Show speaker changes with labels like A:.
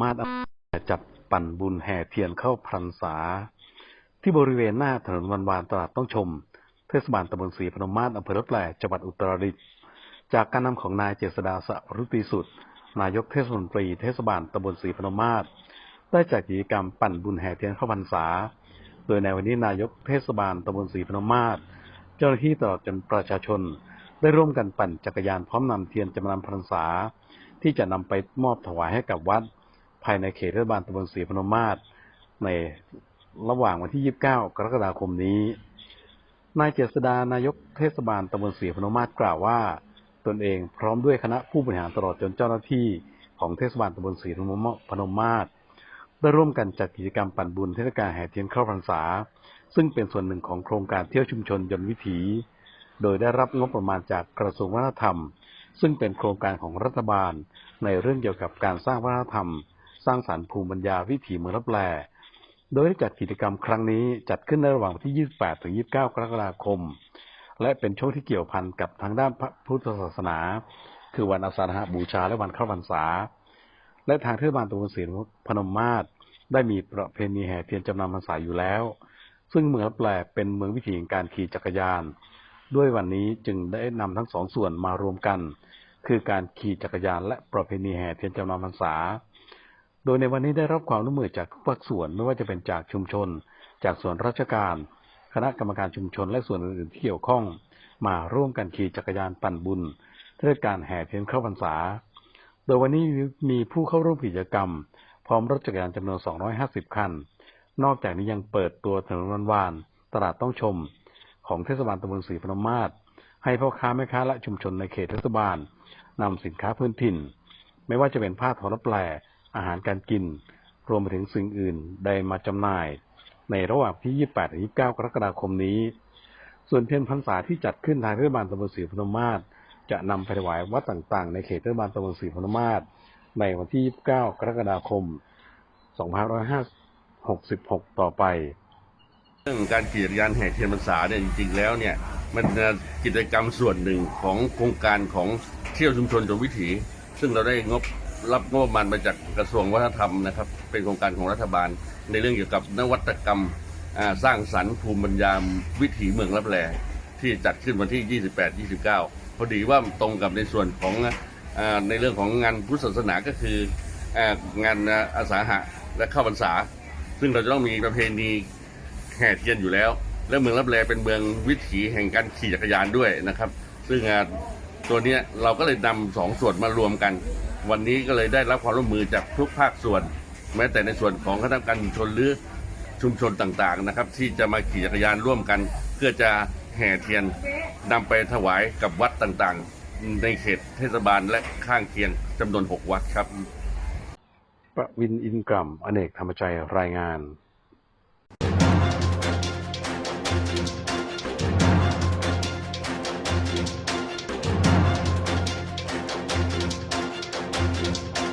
A: มาศจัดปั่นบุญแห่เทียนเข้าพรรษา ที่บริเวณหน้าถนนวันวานตลาดต้องชม เทศบาลตำบลศรีพนมมาศอำเภอรถแหล่จังหวัดอุตรดิตถ์จากการนำของนายเจษดาสรุติสุด นายกเทศมนตรีเทศบาลตำบลศรีพนมมาศได้จัดกิจกรรมปั่นบุญแห่เทียนเข้าพรรษา โดยในวันนี้นายกเทศบาลตำบลศรีพนมมาศเจ้าหน้าที่ตลอดจนประชาชน ได้ร่วมกันปั่นจักรยานพร้อมนำเทียนจำนำพรรษา ที่จะนำไปมอบถวายให้กับวัดายในเขตเทศบาลตำบลศรีพนมมาศในระหว่างวันที่ 29 กรกฎาคมนี้ นายเจษดานายกเทศบาลตำบลศรีพนมมาศกล่าวว่า ตนเองพร้อมด้วยคณะผู้บริหารตลอดจนเจ้าหน้าที่ของเทศบาลตำบลศรีพนมมาศได้ร่วมกันจัดกิจกรรมปั่นบุญเทศกาลแห่เทียนเข้าพรรษา ซึ่งเป็นส่วนหนึ่งของโครงการเที่ยวชุมชนยนต์วิถี โดยได้รับงบประมาณจากกระทรวงวัฒนธรรม ซึ่งเป็นโครงการของรัฐบาลในเรื่องเกี่ยวกับการสร้างวัฒนธรรม สร้างสรรค์ภูมิปัญญาวิถีเมืองรับแลโดยได้จัดกิจกรรมครั้งนี้จัดขึ้นในระหว่างวันที่ 28 ถึง 29 กรกฎาคม และเป็นช่วงที่เกี่ยวพันกับทางด้านพระพุทธศาสนา คือวันอาสาฬหบูชาและวันเข้าพรรษา และทางเทศบาลตำบลศรีพนมมาศได้มีประเพณีแห่เทียนจำนำพรรษาอยู่แล้ว ซึ่งเมืองรับแลเป็นเมืองวิถีการขี่จักรยาน ด้วยวันนี้จึงได้นำทั้งสองส่วนมารวมกัน คือการขี่จักรยานและประเพณีแห่เทียนจำนำพรรษา โดยในวันนี้ได้รับความร่วมมือจากทุกภาคส่วนไม่ว่าจะเป็นจากชุมชน จากส่วนราชการ คณะกรรมการชุมชนและส่วนอื่นๆที่เกี่ยวข้อง มาร่วมกันขี่จักรยานปั่นบุญเทศกาลแห่เทียนเข้าพรรษา โดยวันนี้มีผู้เข้าร่วมกิจกรรม พร้อมรถจักรยานจำนวน 250 คัน นอกจากนี้ยังเปิดตัวถนนวันวานตลาดต้องชม ของเทศบาลตำบลศรีพนมมาศให้พ่อค้าแม่ค้าและชุมชนในเขตเทศบาลนำสินค้าพื้นถิ่น ไม่ว่าจะเป็นผ้าทอรับแปล อาหารการกิน รวมไปถึงสิ่งอื่นได้มาจำหน่าย ในระหว่างที่ 28 ถึง 29 กรกฎาคมนี้ ส่วนเทียนพรรษาที่จัดขึ้นทางเทศบาลตำบลศรีพนมมาศจะนำไปถวายวัดต่างๆ ในเขตเทศบาลตำบลศรีพนมมาศในวันที่ 29 กรกฎาคม 2566 ต่อไป
B: เรื่องการขี่จักรยานแห่เทียนพรรษาเนี่ยจริงๆ แล้วเนี่ยมันเป็นกิจกรรมส่วนหนึ่งของโครงการของเที่ยวชุมชนจงวิถี ซึ่งเราได้งบ รับงบประมาณมาจากกระทรวงวัฒนธรรมนะครับ เป็นโครงการของรัฐบาล ในเรื่องเกี่ยวกับนวัตกรรมสร้างสรรค์ภูมิปัญญาวิถีเมืองรับแลที่จัดขึ้นวันที่ 28 29 พอดีว่าตรงกับในส่วนของอในเรื่องของงานพุทธศาสนาก็คือองานอาสาหะและเข้าพรรษา ซึ่งเราจะต้องมีประเพณีแห่เทียนอยู่แล้ว และเมืองรับแลเป็นเมืองวิถีแห่งการขี่จักรยานด้วยนะครับ ซึ่งอ่า ตัวนี้เราก็เลยนำสองส่วนมารวมกัน วันนี้ก็เลยได้รับความร่วมมือจากทุกภาคส่วน แม้แต่ในส่วนของคณะกรรมการชุมชนหรือชุมชนต่างๆนะครับ ที่จะมาขี่จักรยานร่วมกัน เพื่อจะแห่เทียนนำไปถวายกับวัดต่างๆ ในเขตเทศบาลและข้างเคียงจำนวน 6 วัดครับ
A: ประวินอินกรัมอเนกธรรมใจรายงาน